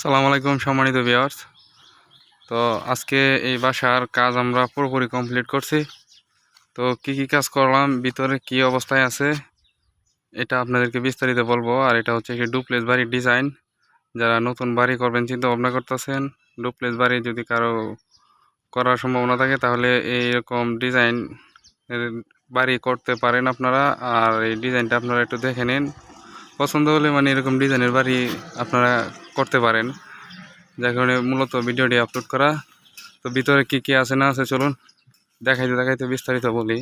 সালাম আলাইকুম, সম্মানিত ভিউয়ার্স তো আজকে এই বাসার কাজ আমরা পুরোপুরি কমপ্লিট করছি। তো কি কি কাজ করলাম, ভিতরে কি অবস্থায় আছে, এটা আপনাদেরকে বিস্তারিত বলব। আর এটা হচ্ছে একটি ডুপ্লেস বাড়ির ডিজাইন যারা নতুন বাড়ি করবেন চিন্তা ভাবনা করতেছেন ডুপ্লেস বাড়ি যদি কারও করার সম্ভাবনা থাকে, তাহলে এইরকম ডিজাইন বাড়ি করতে পারেন আপনারা। আর এই ডিজাইনটা আপনারা একটু দেখে নিন। পছন্দ হলে মানে এরকম ডিজাইনের বাড়ি আপনারা করতে পারেন। যার কারণে মূলত ভিডিওটি আপলোড করা। তো ভিতরে কি কি আছে না আছে চলুন দেখাইতে দেখাইতে বিস্তারিত বলি।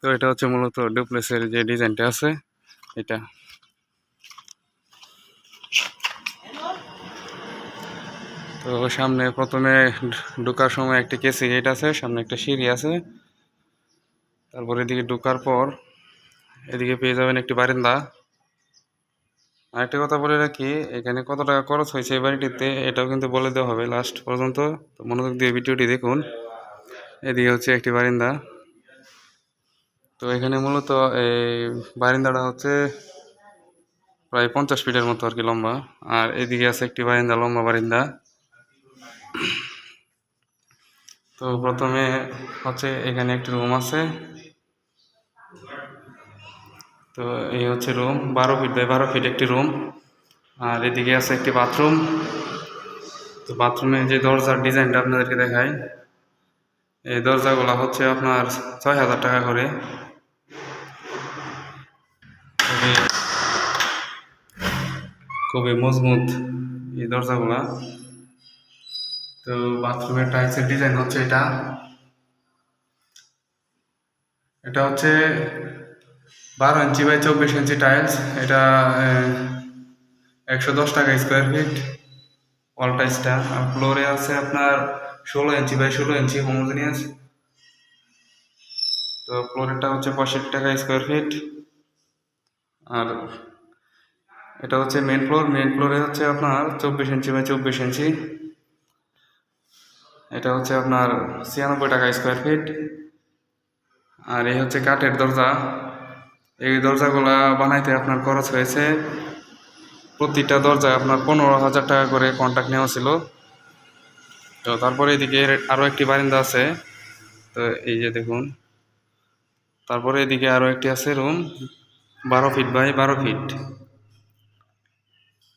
তো এটা হচ্ছে মূলত ডুপ্লেসের যে ডিজাইনটা আছে, এটা। তো সামনে প্রথমে ঢোকার সময় একটি কেসি গেট আছে, সামনে একটা সিঁড়ি আছে। তারপর এদিকে ঢোকার পর এদিকে পেয়ে যাবেন একটি বারিন্দা। আরেকটা কথা বলে রাখি, এখানে কত টাকা খরচ হয়েছে এই বাড়িটিতে এটাও কিন্তু বলে দেওয়া হবে লাস্ট পর্যন্ত, তো মনোযোগ দিয়ে ভিডিওটি দেখুন। এদিকে হচ্ছে একটি বারিন্দা। তো এখানে মূলত এই বারিন্দাটা হচ্ছে প্রায় পঞ্চাশ ফিটের মতো আর কি লম্বা, আর এদিকে আছে একটি বারিন্দা, লম্বা বারিন্দা। তো প্রথমে হচ্ছে এখানে একটি রুম আছে। তো এই হচ্ছে রুম বারো ফিট বাই বারো ফিট একটি রুম আর এদিকে আছে একটি বাথরুম তো বাথরুমে যে দরজার ডিজাইনটা আপনাদেরকে দেখাই, এই দরজাগুলো হচ্ছে আপনার ছয় হাজার টাকা করে। খুবই মজবুত এই দরজাগুলা। তো বাথরুমের টাইলসের ডিজাইন হচ্ছে এটা। এটা হচ্ছে বারো ইঞ্চি বাই চব্বিশ ইঞ্চি টাইলস এটা একশো দশ টাকা স্কোয়ার ফিট ওয়াল টাইলসটা আর ফ্লোরে আছে আপনার ষোলো ইঞ্চি বাই ষোলো ইঞ্চি হোমোজিনিয়াস তো ফ্লোরেরটা হচ্ছে পঁয়ষট্টি টাকা স্কোয়ার ফিট আর এটা হচ্ছে মেন ফ্লোর মেন ফ্লোরে হচ্ছে আপনার চব্বিশ ইঞ্চি বাই চব্বিশ ইঞ্চি এটা হচ্ছে আপনার ছিয়ানব্বই টাকা স্কোয়ার ফিট আর এই হচ্ছে কাঠের দরজা। এই দরজাগুলা বানাইতে আপনার খরচ হয়েছে। প্রতিটা দরজায় আপনার পনেরো হাজার টাকা করে কন্ট্যাক্ট নেওয়া ছিল। তো তারপরে এদিকে আরও একটি বারিন্দা আছে। তো এই যে দেখুন, তারপরে এদিকে আরও একটি আছে রুম বারো ফিট বাই বারো ফিট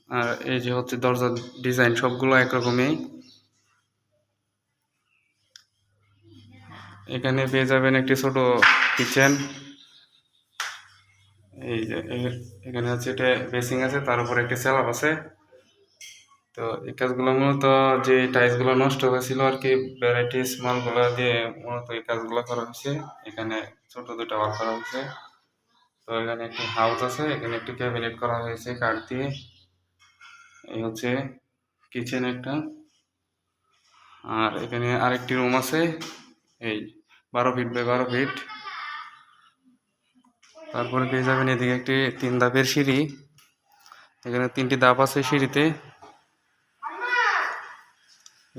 আর এই যে হচ্ছে দরজার ডিজাইন সবগুলো একরকমই। এখানে পেয়ে যাবেন একটি ছোট কিচেন এই যে এখানে হচ্ছে এটা বেসিং আছে, তার উপরে একটি স্ল্যাব আছে। তো এই কাজগুলো মূলত যে টাইলসগুলো নষ্ট হয়েছিল আর কি ভ্যারাইটিস মালগুলো দিয়ে মূলত এই কাজগুলো করা হয়েছে। এখানে ছোট দুটো ওয়াল করা হয়েছে। তো এখানে একটি হাউস আছে, এখানে একটি ক্যাবিনেট করা হয়েছে কাঠ দিয়ে। এই হচ্ছে কিচেন একটা। আর এখানে আরেকটি রুম আছে, এই বারো ফিট বাই বারো ফিট তারপরে পেয়ে যাবেন এদিকে একটি তিন ধাপের সিঁড়ি। এখানে তিনটি ধাপ আছে সিঁড়িতে।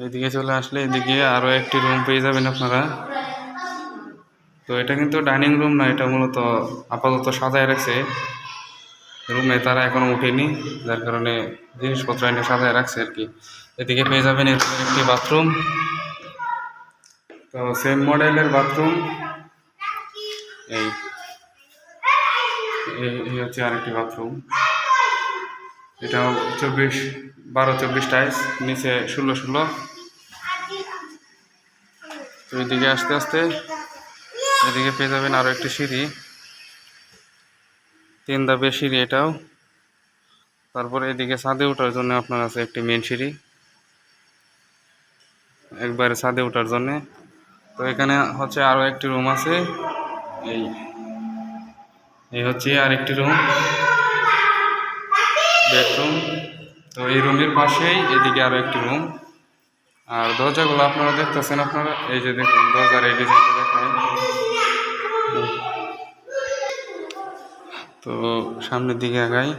এদিকে চলে আসলে এদিকে আরও একটি রুম পেয়ে যাবেন আপনারা। তো এটা কিন্তু ডাইনিং রুম না, এটা মূলত আপাতত সাজায় রাখছে। রুমে তারা এখনও উঠেনি যার কারণে জিনিসপত্র এনে সাজায় রাখছে আর কি। এদিকে পেয়ে যাবেন এদিকে একটি বাথরুম তো সেম মডেলের বাথরুম এই। এই হচ্ছে আরেকটি বাথরুম এটাও চব্বিশ, বারো চব্বিশ টাইস নিচে ষোলো ষোলো। তো এদিকে আস্তে আস্তে এদিকে পেয়ে যাবেন আরও একটি সিঁড়ি। তিন ধাপের সিঁড়ি এটাও। তারপরে এদিকে ছাদে ওঠার জন্য আপনার আছে একটি মেন সিঁড়ি। একবারে ছাদে ওঠার জন্যে। তো এখানে হচ্ছে আরও একটি রুম আছে। এই এই হচ্ছে আরেকটি রুম বেডরুম তো এই রুমের পাশেই এদিকে আরও একটি রুম আর দরজাগুলো আপনারা দেখতেছেন আপনারা? এই যে দেখুন, দরজার এই ডিজাইনটা দেখায় তো সামনের দিকে আগাই।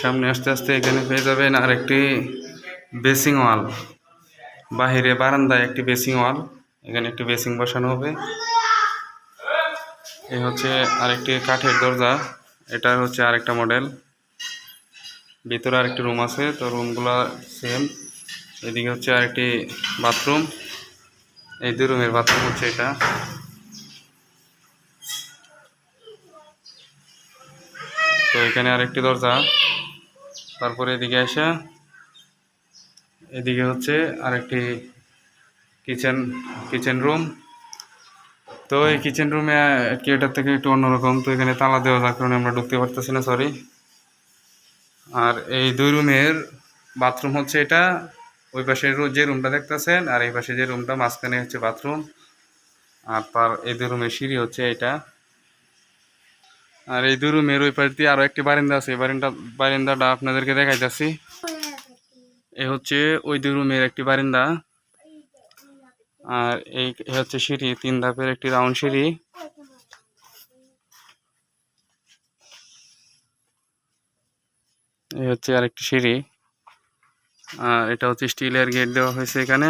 সামনে আস্তে আস্তে এখানে পেয়ে যাবেন আর একটি বেসিং ওয়াল। বাহিরে বারান্দায় একটি বেসিং ওয়াল। এখানে একটি বেসিং বসানো হবে। এই হচ্ছে আরেকটি কাঠের দরজা। এটা হচ্ছে আরেকটা মডেল। ভিতরে আরেকটি রুম আছে, তো রুমগুলো সেম। এদিকে হচ্ছে আরেকটি বাথরুম। এই দুই রুমের বাথরুম হচ্ছে এটা। তো এখানে আরেকটি দরজা। তারপরে এদিকে আসা এদিকে হচ্ছে আরেকটি কিচেন কিচেন রুম। তো এই কিচেন রুমে কি এটার থেকে একটু অন্যরকম। তো এখানে তালা দেওয়া যার কারণে আমরা ঢুকতে পারতেছি না সরি আর এই দুই রুমের বাথরুম হচ্ছে এটা। ওই পাশে যে রুমটা দেখতেছেন, আর এই পাশে যে রুমটা মাঝখানে হচ্ছে বাথরুম আর তার এই দুই রুমের সিঁড়ি হচ্ছে এটা। আর এই দুই রুমের ওই পাশ দিয়ে আরও একটি বারিন্দা আছে। এই বারিন্দা, বারিন্দাটা আপনাদেরকে দেখাইতেছি। এ হচ্ছে ওই দুই রুমের একটি বারিন্দা। আর এই হচ্ছে সিঁড়ি, তিন ধাপের একটি রাউন্ড সিঁড়ি। এই হচ্ছে আরেকটি সিঁড়ি। আর এটা হচ্ছে স্টিলের গেট দেওয়া হয়েছে এখানে।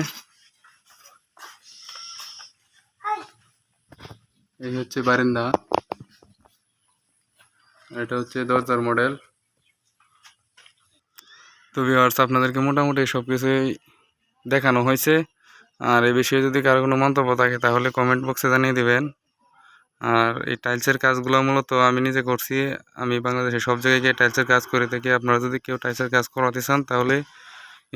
এই হচ্ছে বারিন্দা। এটা হচ্ছে দরজার মডেল। তো ভিউয়ার্স আপনাদেরকে মোটামুটি সব কিছুই দেখানো হয়েছে। আর এই বিষয়ে যদি কারও কোনো মন্তব্য থাকে, তাহলে কমেন্ট বক্সে জানিয়ে দিবেন। আর এই টাইলসের কাজগুলো মূলত আমি নিজে করছি। আমি বাংলাদেশে সব জায়গায় গিয়ে টাইলসের কাজ করে থাকি। আপনারা যদি কেউ টাইলসের কাজ করাতে চান, তাহলে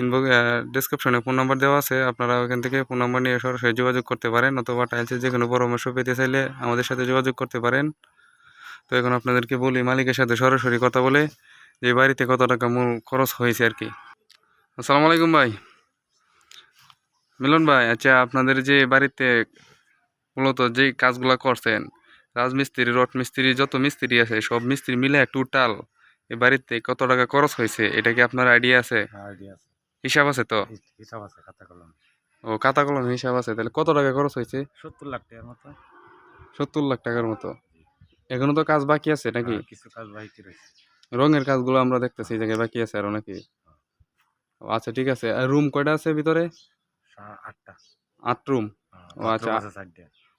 ইনবক্স ডিসক্রিপশনে ফোন নাম্বার দেওয়া আছে। আপনারা ওখান থেকে ফোন নাম্বার নিয়ে সরাসরি যোগাযোগ করতে পারেন, অথবা টাইলসের যে কোনো পরামর্শ পেতে চাইলে আমাদের সাথে যোগাযোগ করতে পারেন। তো এখন আপনাদেরকে বলি, মালিকের সাথে সরাসরি কথা বলে যে বাড়িতে কত টাকা মূল খরচ হয়েছে আর কি। আসসালামু আলাইকুম ভাই। মিলন ভাই আচ্ছা আপনাদের যে বাড়িতে মূলত যে কাজগুলো করছেন রাজমিস্ত্রি রড মিস্ত্রি যত মিস্ত্রি আছে সব মিস্ত্রি মিলে টোটাল এই বাড়িতে কত টাকা খরচ হয়েছে এটা কি আপনার আইডিয়া আছে? হিসাব আছে তো? হিসাব আছে খাতা কলম। ও খাতা কলম হিসাব আছে তাহলে কত টাকা খরচ হয়েছে? সত্তর লাখ টাকার মতো। সত্তর লাখ টাকার মতো। এখনও তো কাজ বাকি আছে নাকি? কিছু কাজ বাকি রয়েছে। রঙের কাজগুলো আমরা দেখতেছি এই জায়গায় বাকি আছে আরও নাকি? ও, আচ্ছা ঠিক আছে। আর রুম কয়টা আছে ভিতরে? আটটা। আট রুম ও আচ্ছা।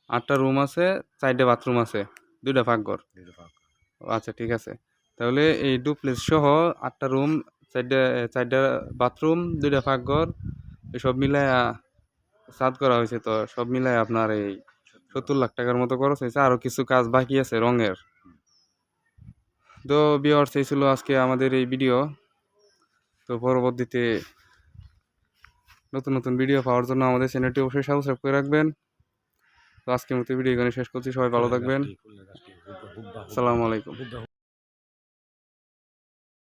আটটা রুম আছে চারটে বাথরুম আছে দুইটা পাকঘর। ও আচ্ছা ঠিক আছে। তাহলে এই ডুপ্লেক্স সহ আটটা রুম চারটা চারটা বাথরুম দুইটা পাকঘর এসব মিলায় সাদ করা হয়েছে তো সব মিলায় আপনার এই সত্তর লাখ টাকার মতো খরচ হয়েছে আরও কিছু কাজ বাকি আছে রঙের। তো বিয়ার্স এই ছিল আজকে আমাদের এই ভিডিও তো পরবর্তীতে নতুন নতুন ভিডিও পাওয়ার জন্য আমাদের চ্যানেলটি অবশ্যই সাবস্ক্রাইব করে রাখবেন। তো আজকের মতো ভিডিও এখানে শেষ করছি। সবাই ভালো থাকবেন। হুব্বা- হুব্বা- আসসালামু আলাইকুম।